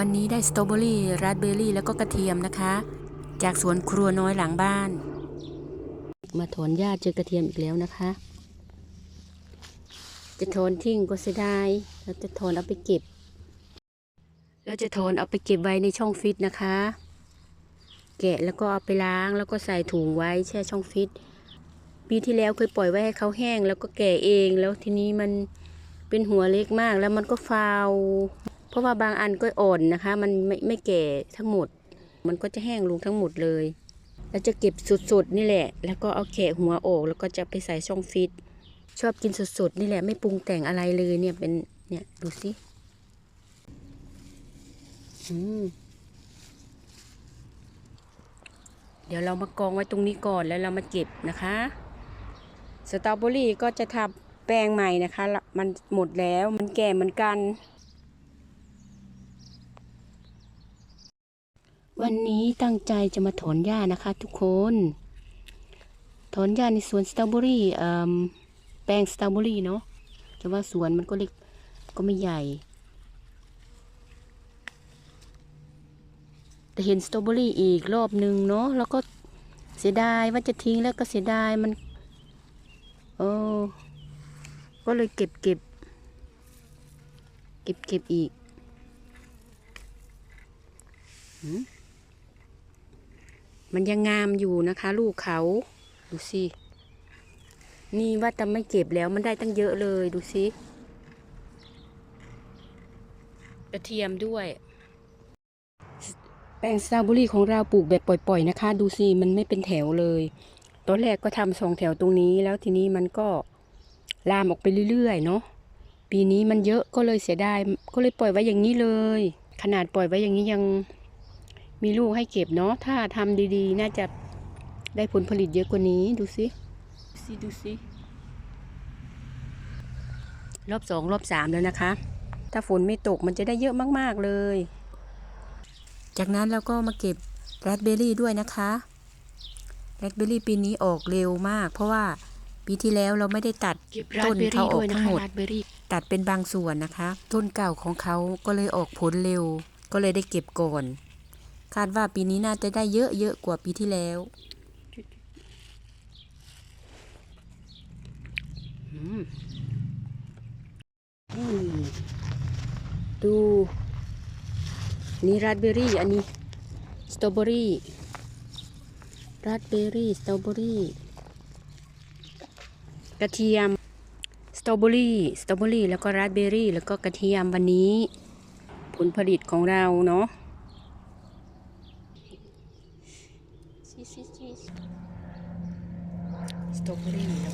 วันนี้ได้สตรอเบอรี่ราสเบอรี่แล้วก็กระเทียมนะคะ จากสวนครัวน้อยหลังบ้าน มาถอนหญ้าเจอกระเทียมอีกแล้วนะคะ จะถอนทิ้งก็เสียดายแล้วจะถอนเอาไปเก็บแล้วจะถอนเอาไปเก็บไว้ในช่องฟิตนะคะ แกะแล้วก็เอาไปล้างแล้วก็ใส่ถุงไว้แช่ช่องฟิตปีที่แล้วเคยปล่อยไว้ให้เขาแห้งแล้วก็แก่เอง แล้วทีนี้มันเป็นหัวเล็กมากแล้วมันก็ฟาว เพราะว่าบางอันก็อ่อนนะคะ มันไม่ไม่แก่ทั้งหมด มันก็จะแห้งลงทั้งหมดเลยแล้วจะเก็บสดๆนี่แหละ แล้วก็เอาแกะหัวออกแล้วก็จะไปใส่ช่องฟิต ชอบกินสดๆนี่แหละไม่ปรุงแต่งอะไรเลยเนี่ยเป็นเนี่ยดูสิเดี๋ยวเรามากองไว้ตรงนี้ก่อนแล้วเรามาเก็บนะคะ สตรอเบอรี่ก็จะทำแปลงใหม่นะคะ มันหมดแล้วมันแก่เหมือนกัน วันนี้ตั้งใจจะมาถอนหญ้านะคะทุกคน ถอนหญ้าในสวนสตรอเบอรี่เอ่อแปลงสตรอเบอรี่เนาะแต่ว่าสวนมันก็เล็กก็ไม่ใหญ่ แต่เห็นสตรอเบอรี่อีกรอบหนึ่งเนาะแล้วก็เสียดายว่าจะทิ้งแล้วก็เสียดายมันโอ้ก็เลยเก็บเก็บ เก็บเก็บอีกหื มันยังงามอยู่นะคะ ลูกเขา ดูสิ นี่ว่าจะไม่เก็บแล้วมันได้ตั้งเยอะเลยดูสิ กระเทียมด้วย แป้งสตรอเบอรี่ของเราปลูกแบบปล่อย ๆ นะคะ ดูสิ มันไม่เป็นแถวเลยตอนแรกก็ทำสองแถวตรงนี้แล้วทีนี้มันก็ลามออกไปเรื่อยๆเนาะปีนี้มันเยอะก็เลยเสียดายก็เลยปล่อยไว้อย่างนี้เลย ขนาดปล่อยไว้อย่างนี้ยัง มีลูกให้เก็บเนาะถ้าทำดีๆ น่าจะได้ผลผลิตเยอะกว่านี้ดูสิดูสิดูสิรอบสองรอบสามแล้วนะคะ ถ้าฝนไม่ตกมันจะได้เยอะมากๆเลย จากนั้นเราก็มาเก็บแรดเบอร์รี่ด้วยนะคะแรดเบอร์รี่ปีนี้ออกเร็วมาก เพราะว่าปีที่แล้วเราไม่ได้ตัดต้นเขาออกทั้งหมดตัดเป็นบางส่วนนะคะ ต้นเก่าของเขาก็เลยออกผลเร็ว ก็เลยได้เก็บก่อน คาดว่าปีนี้น่าจะได้เยอะเยอะกว่าปีที่แล้วดูนี่ราสเบอร์รี่ อันนี้สตรอเบอรี่ราสเบอร์รี่สตรอเบอรี่กระเทียมสตรอเบอรี่สตรอเบอรี่แล้วก็ราสเบอร์รี่ แล้วก็กระเทียมวันนี้ ผลผลิตของเราเนาะ สตรอเบอรี่แล้